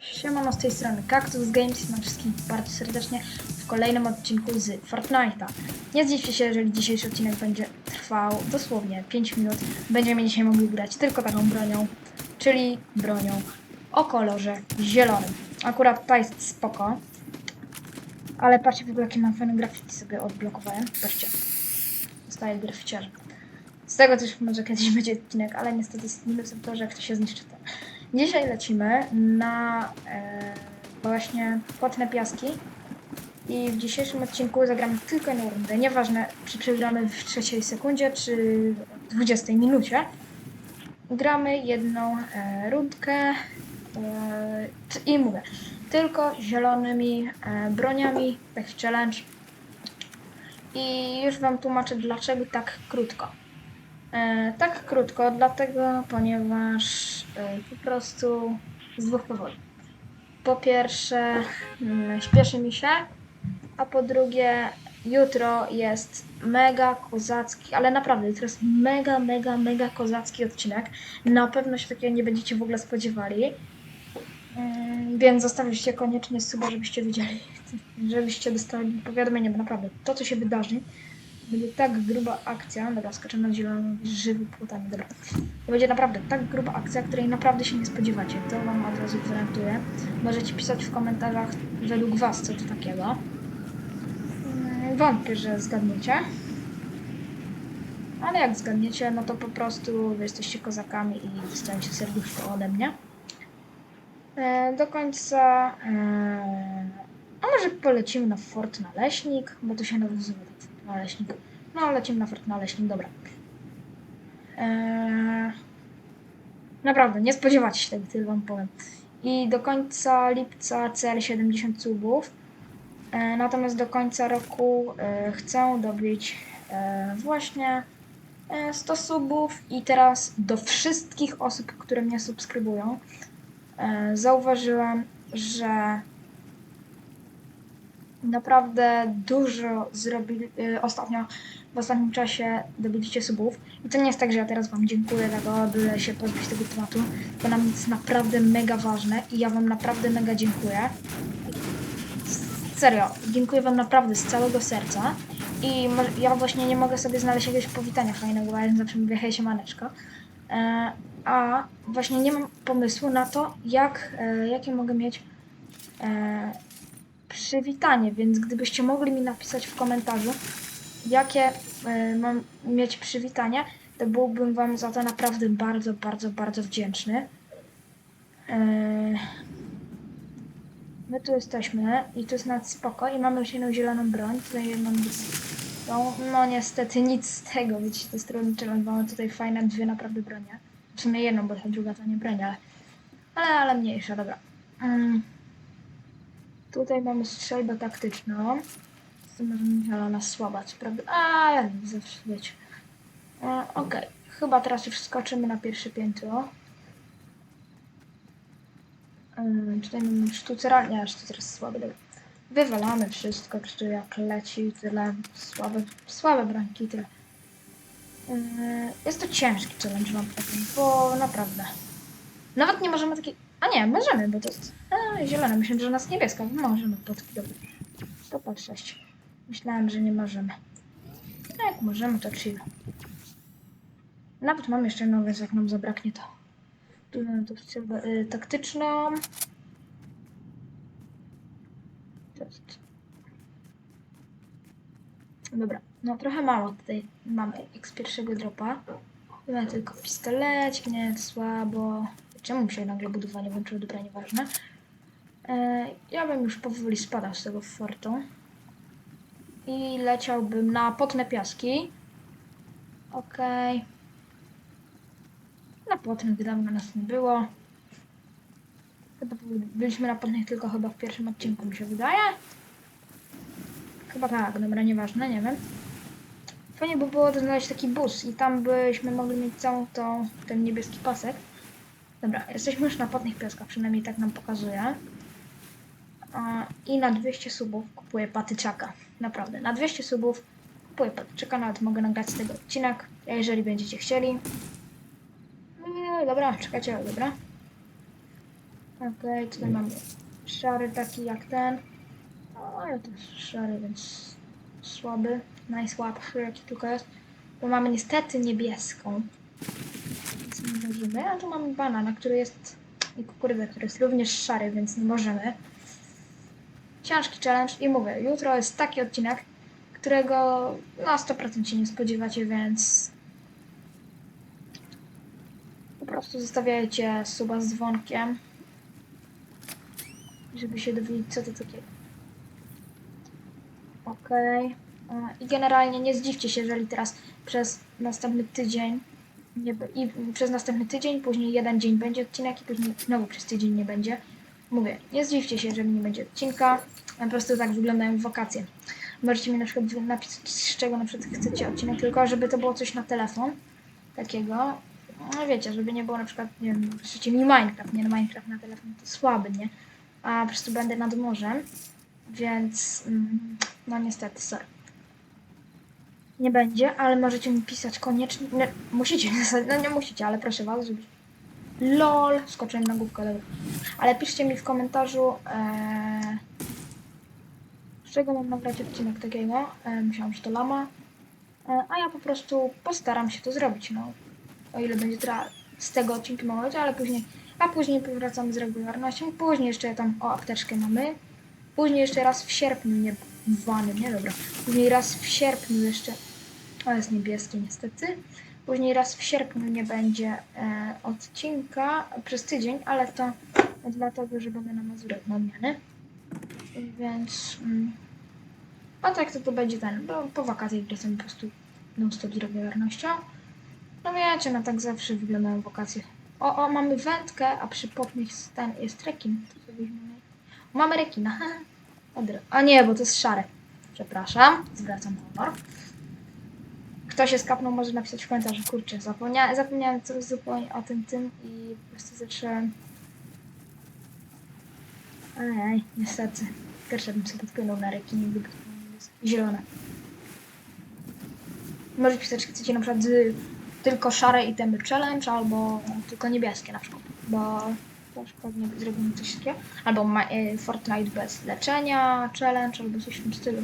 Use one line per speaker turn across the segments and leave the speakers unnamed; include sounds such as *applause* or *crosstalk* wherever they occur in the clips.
Siemano z tej strony Cactus Games, witam wszystkich bardzo serdecznie w kolejnym odcinku z Fortnite'a. Nie zdziwcie się, jeżeli dzisiejszy odcinek będzie trwał dosłownie 5 minut. Będziemy dzisiaj mogli grać tylko taką bronią, czyli bronią o kolorze zielonym. Akurat ta jest spoko, ale patrzcie w ogóle jakie mam fajne graffiti sobie odblokowałem. Patrzcie, zostaje graficiarza. Z tego też może kiedyś *laughs* będzie odcinek, ale niestety z minusem to, że jak to się zniszczy to. Dzisiaj lecimy na e, właśnie płatne piaski i w dzisiejszym odcinku zagramy tylko jedną rundę. Nieważne, czy przegramy w trzeciej sekundzie, czy w 20 minucie. Gramy jedną e, rundkę e, i mówię, tylko zielonymi e, broniami, taki challenge. I już Wam tłumaczę, dlaczego tak krótko. E, tak krótko, dlatego, ponieważ e, po prostu z dwóch powodów. Po pierwsze, mm, śpieszy mi się, a po drugie, jutro jest mega kozacki, ale naprawdę, jutro jest mega, mega, mega kozacki odcinek. Na pewno się takiego nie będziecie w ogóle spodziewali. Mm, Więc zostawcie koniecznie suba, żebyście wiedzieli, *laughs* żebyście dostali powiadomienie, bo naprawdę to, co się wydarzy, będzie tak gruba akcja, dobra, skaczę na zieloną, żywy płotami, dobra. To będzie naprawdę tak gruba akcja, której naprawdę się nie spodziewacie. To wam od razu gwarantuję. Możecie pisać w komentarzach według was, co to takiego. Mm, Wątpię, że zgadniecie. Ale jak zgadniecie, no to po prostu jesteście kozakami i dostaniecie serduszko ode mnie. E, do końca... E, a może polecimy na Fort Naleśnik, bo to się nazywa tak Fort Naleśnik. No, lecimy na Fort Naleśnik, dobra. Eee, naprawdę, nie spodziewacie się tego, tyle wam powiem. I do końca lipca cel 70 subów. E, natomiast do końca roku e, chcę dobić e, właśnie e, 100 subów i teraz do wszystkich osób, które mnie subskrybują, zauważyłem, że naprawdę dużo zrobili y, ostatnio, w ostatnim czasie dobiliście subów. I to nie jest tak, że ja teraz wam dziękuję za to, by się pozbyć tego tematu. To nam jest naprawdę mega ważne i ja wam naprawdę mega dziękuję. Serio, dziękuję wam naprawdę z całego serca. I ja właśnie nie mogę sobie znaleźć jakiegoś powitania fajnego, bo ja zawsze mówię hej siemaneczko. E, a właśnie nie mam pomysłu na to, jak, e, jakie mogę mieć e, przywitanie, więc gdybyście mogli mi napisać w komentarzu, jakie e, mam mieć przywitanie, to byłbym Wam za to naprawdę bardzo, bardzo, bardzo wdzięczny. E, my tu jesteśmy i tu jest nawet spoko i mamy już jedną zieloną broń, tutaj jedną tą, no niestety nic z tego, widzicie, to jest rolniczy mamy tutaj fajne dwie naprawdę bronie. W sumie jedną, bo ta druga to nie broń, ale, ale, ale mniejsza, dobra. Mm. Tutaj mamy strzelbę taktyczną. Z tym możemy zielona słaba, co prawda. A, ja nie zawsze wiecie. E, Okej, chyba teraz już skoczymy na pierwsze piętro. E, tutaj mamy sztucera. Nie, sztucer jest słaby. Dobra. Wywalamy wszystko, czy jak leci, tyle. Słabe, słabe bramki, tyle. E, jest to ciężki challenge, mam powiem, bo naprawdę. Nawet nie możemy takiej. A nie, możemy, bo to jest. A, zielone. Myślałem, że nas niebieska. Możemy podki dobra. To pod 6. Myślałem, że nie możemy. No jak możemy, to chill. Nawet mam jeszcze więc jak nam zabraknie, to. Tu mamy y, taktyczną. To jest. Dobra, no trochę mało tutaj mamy jak z pierwszego dropa. Mamy tylko pistolecik, nie, słabo. Czemu się nagle budowanie włączyło? Dobra, nieważne. E, ja bym już powoli spadał z tego fortu. I leciałbym na potne piaski. Okej. Na potnych dawno nas nie było. Byliśmy na potnych tylko chyba w pierwszym odcinku, mi się wydaje. Chyba tak, dobra, nieważne, nie wiem. Fajnie by było znaleźć taki bus i tam byśmy mogli mieć całą tą, ten niebieski pasek. Dobra, jesteśmy już na potnych piaskach, przynajmniej tak nam pokazuje. I na 200 subów kupuję patyczaka. Naprawdę, na 200 subów kupuję patyczaka, nawet mogę nagrać z tego odcinek, jeżeli będziecie chcieli. No, dobra, czekajcie, dobra. Okej, tutaj mamy szary taki jak ten. O, ale to jest szary, więc słaby. Najsłabszy jaki tylko jest. Bo mamy niestety niebieską. Możemy. A tu mamy banana, który jest... I kukurydzę, który jest również szary, więc nie możemy. Ciężki challenge i mówię, jutro jest taki odcinek, którego na 100% się nie spodziewacie, więc po prostu zostawiajcie suba z dzwonkiem, żeby się dowiedzieć, co to takiego. Okej. E, I generalnie nie zdziwcie się, jeżeli teraz przez następny tydzień nie, i przez następny tydzień, później jeden dzień będzie odcinek i później znowu przez tydzień nie będzie. Mówię, nie zdziwcie się, jeżeli nie będzie odcinka. Po prostu tak wyglądają wakacje. Możecie mi na przykład napisać, z czego na przykład chcecie odcinek, tylko żeby to było coś na telefon takiego. No wiecie, żeby nie było na przykład, nie wiem, mi Minecraft, nie no Minecraft na telefon to słaby, nie? A po prostu będę nad morzem, więc mm, no niestety, sorry. Nie będzie, ale możecie mi pisać koniecznie, nie, musicie, no nie musicie, ale proszę was, żeby... LOL, skoczyłem na główkę, dobra. Ale piszcie mi w komentarzu, e, z czego mam nagrać odcinek takiego. E, myślałam, że to lama. E, a ja po prostu postaram się to zrobić, no. O ile będzie tra- z tego odcinki być, ale później, a później powracamy z regularnością. Później jeszcze tam, o, apteczkę mamy. Później jeszcze raz w sierpniu, nie w wany, nie, dobra. Później raz w sierpniu jeszcze, o, jest niebieskie niestety. Później raz w sierpniu nie będzie e, odcinka przez tydzień, ale to dlatego, że będę na Mazurek na odmiany. Więc. Mm, a tak to, to będzie ten. Bo po wakacjach wracam po prostu non-stop z. No wiecie, no tak zawsze wyglądają wakacje. O, o, mamy wędkę, a przy popnych ten jest rekin. To sobie. Mamy rekina. *laughs* A nie, bo to jest szare. Przepraszam, zwracam honor. Kto się skapnął, może napisać w komentarzu. Kurczę, zapomnia zapomniałem co zupełnie o tym tym i po prostu zacząłem. Ej, niestety. Pierwsze bym sobie podpłynął na rekinie, zielone. Może pisać, chcecie na przykład tylko szare itemy challenge, albo tylko niebieskie na przykład, bo też pewnie zrobimy coś takiego. Albo y, Fortnite bez leczenia challenge, albo coś w tym stylu.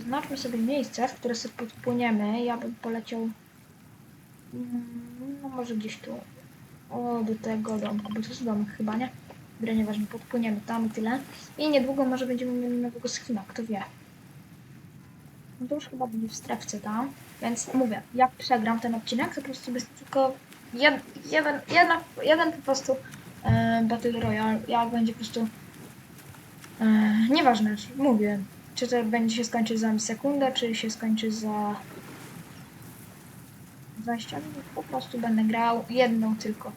Wyznaczmy sobie miejsce, w które sobie podpłyniemy. Ja bym poleciał mm, no może gdzieś tu o, do tego domku, bo to jest domek chyba, nie? Dobra, nieważne, podpłyniemy tam i tyle. I niedługo może będziemy mieli nowego skina, kto wie. No to już chyba będzie w strefce tam, więc mówię, jak przegram ten odcinek, to po prostu będzie tylko jed, jeden, jedna, jeden po prostu e, Battle Royale, jak będzie po prostu e, nieważne, mówię, czy to będzie się skończyć za sekundę, czy się skończy za 20 minut, po prostu będę grał jedną tylko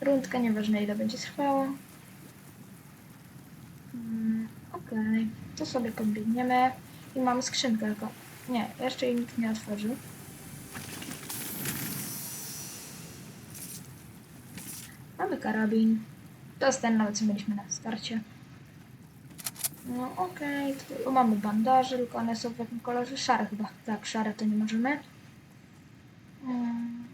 rundkę, nieważne ile będzie trwało. Mm, Okej, to sobie podbiegniemy i mamy skrzynkę tylko. Nie, jeszcze jej nikt nie otworzył. Mamy karabin. To jest ten nawet co mieliśmy na starcie. No okej, tutaj o, mamy bandaże, tylko one są w jakim kolorze? Szare chyba. Tak, szare to nie możemy. Mm.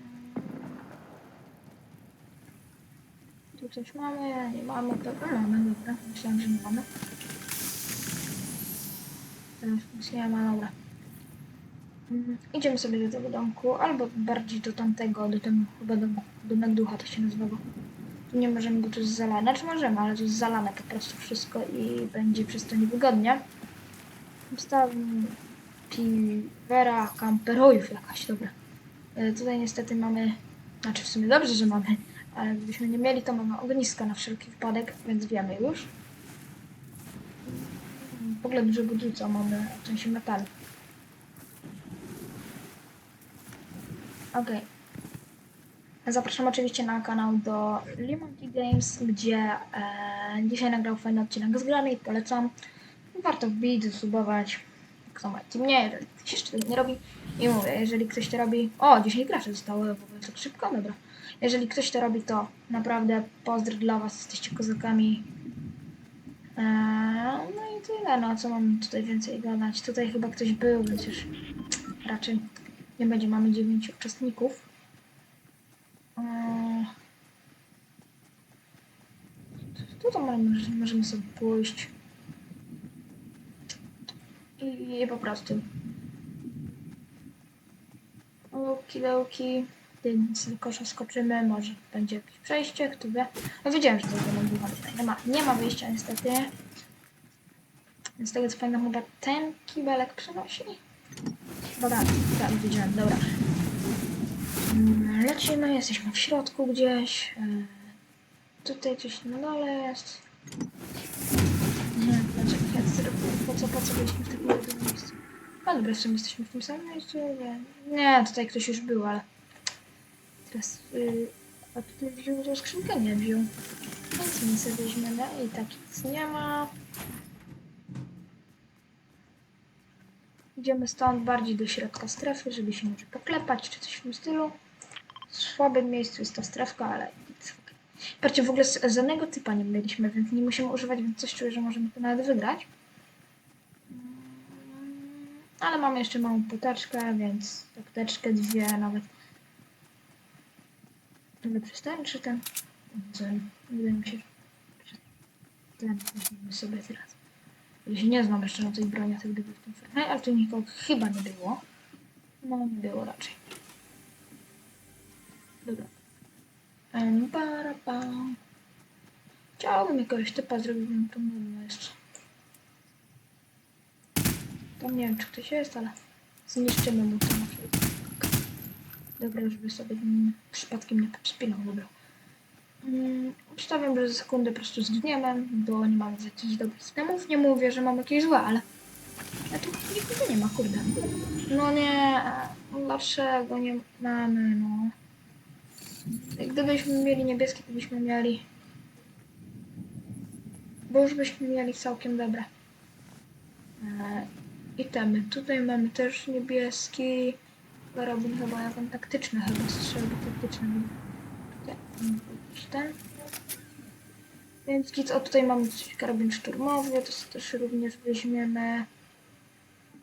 Tu coś mamy, nie mamy, to no, mamy, dobra. Myślałem, że nie mamy. Teraz nic nie ma, dobra. Mm, Idziemy sobie do tego domku, albo bardziej do tamtego, do tego chyba domu, domek ducha to się nazywało. Tu nie możemy, bo to jest zalane, czy możemy, ale to jest zalane po prostu wszystko i będzie przez to niewygodnie. Ustawmy piwera camperojów jakaś, dobra. E, Tutaj niestety mamy, znaczy w sumie dobrze, że mamy, ale gdybyśmy nie mieli, to mamy ognisko na wszelki wypadek, więc wiemy już. W ogóle dużo budulca mamy, w sensie metalu. Okej. Zapraszam oczywiście na kanał do Limonty Games, gdzie e, dzisiaj nagrał fajny odcinek z grami polecam. Warto wbić, zasubować. Kto ma team nie, jeżeli ktoś jeszcze tego nie robi. I mówię, jeżeli ktoś to robi... O, 10 graczy zostało, w ogóle tak szybko, dobra. Jeżeli ktoś to robi, to naprawdę pozdro dla was, jesteście kozakami. Eee, no i tyle, no co mam tutaj więcej gadać. Tutaj chyba ktoś był, więc już raczej nie będzie. Mamy 9 uczestników. Eee, Tu to możemy, możemy sobie pójść. I, I po prostu. Okidoki. Tym z kosza skoczymy, może będzie jakieś przejście, kto wie. No wiedziałem, że to będzie tutaj. Nie ma, nie ma wyjścia niestety. Więc z tego co pamiętam chyba ten kibelek przenosi. Tak, tak, wiedziałem, dobra. Lecimy, jesteśmy w środku gdzieś. E, Tutaj coś na dole jest. Nie, dlaczego ja? Po co, po co byliśmy w takim jednym miejscu? A dobra, w sumie jesteśmy w tym samym miejscu? Nie, nie tutaj ktoś już był, ale... Teraz... Yy, a tutaj wziął tą skrzynkę? Nie wziął. Więc my sobie weźmiemy i tak nic nie ma. Idziemy stąd bardziej do środka strefy, żeby się może poklepać, czy coś w tym stylu. W słabym miejscu jest ta strefka, ale nic. Patrzcie, w ogóle żadnego typa nie mieliśmy, więc nie musimy używać, więc coś czuję, że możemy to nawet wygrać. Mm, Ale mamy jeszcze małą poteczkę, więc apteczkę dwie nawet. Lepszy ten czy ten? Wydaje mi się, że ten weźmiemy sobie teraz. Ja się nie znam jeszcze na tej broni, a tak gdyby w tym Fortnite, ale tu nikogo chyba nie było. No, nie było raczej. Dobra. Em, para, pa. Chciałbym jakiegoś typa zrobić, bym to nudno jeszcze. Tam nie wiem, czy ktoś jest, ale zniszczymy mu to. Dobra, żeby sobie przypadkiem nie podspinał, dobra. Mm, Ustawiam, że za sekundę po prostu zgniemy, bo nie mamy jakichś dobrych systemów. Nie mówię, że mam jakieś złe, ale... A tu nikogo nie ma, kurde. No nie, dlaczego nie mamy, no. Gdybyśmy mieli niebieskie, to byśmy mieli... Bo już byśmy mieli całkiem dobre. E, itemy. Tutaj mamy też niebieski. Karabin chyba jakiś taktyczny, chyba strzelby jakiś ten. Więc git, o tutaj mamy coś karabin szturmowy, to też również weźmiemy.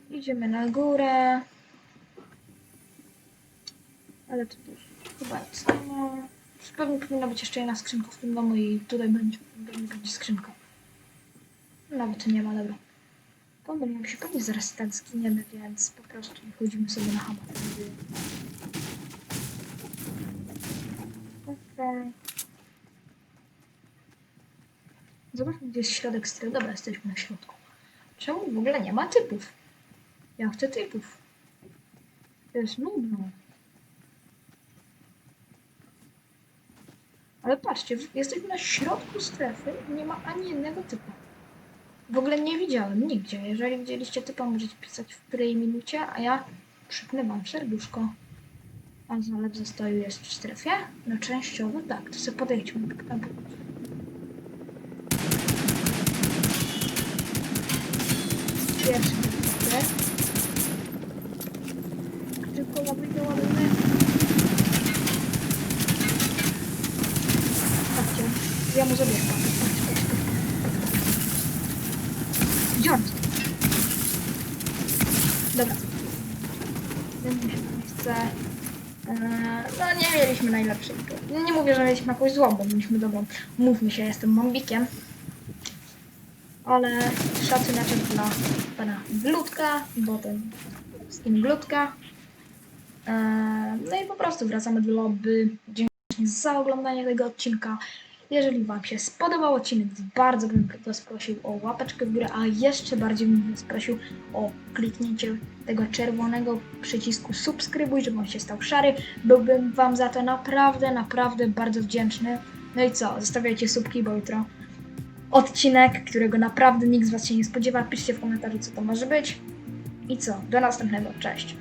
Idziemy na górę. Ale to też ma. Pewnie powinna być jeszcze jedna skrzynka w tym domu i tutaj będzie, będzie, skrzynka. Nawet nie ma, dobra. Pomyliłem się, pewnie zaraz tak zginiemy, więc po prostu chodzimy sobie na hamak. Okej. Zobaczmy, gdzie jest środek strefy. Dobra, jesteśmy na środku. Czemu w ogóle nie ma typów? Ja chcę typów. To jest nudno. Ale patrzcie, jesteśmy na środku strefy i nie ma ani jednego typa. W ogóle nie widziałem nigdzie. Jeżeli widzieliście typa, możecie pisać w której minucie, a ja przypnę wam serduszko. A zalew zastoju jest w strefie? No częściowo tak, to sobie podejdźmy. Tak, tak. Pierwszy. Tylko ładujmy. Patrzcie, ja mu patrz. Gdzie on? Dobra. Miejsce. Eee, No nie mieliśmy najlepszej. No, nie mówię, że mieliśmy jakąś złą, bo mieliśmy dobrą. Mówmy się, jestem mombikiem. Ale szacuneczek dla pana Glutka, bo ten skin Glutka. Eee, No i po prostu wracamy do lobby. Dziękuję za oglądanie tego odcinka. Jeżeli Wam się spodobał odcinek, bardzo bym Was prosił o łapeczkę w górę, a jeszcze bardziej bym Was prosił o kliknięcie tego czerwonego przycisku subskrybuj, żeby on się stał szary. Byłbym Wam za to naprawdę, naprawdę bardzo wdzięczny. No i co? Zostawiajcie subki, bo jutro odcinek, którego naprawdę nikt z Was się nie spodziewa. Piszcie w komentarzu, co to może być. I co? Do następnego. Cześć.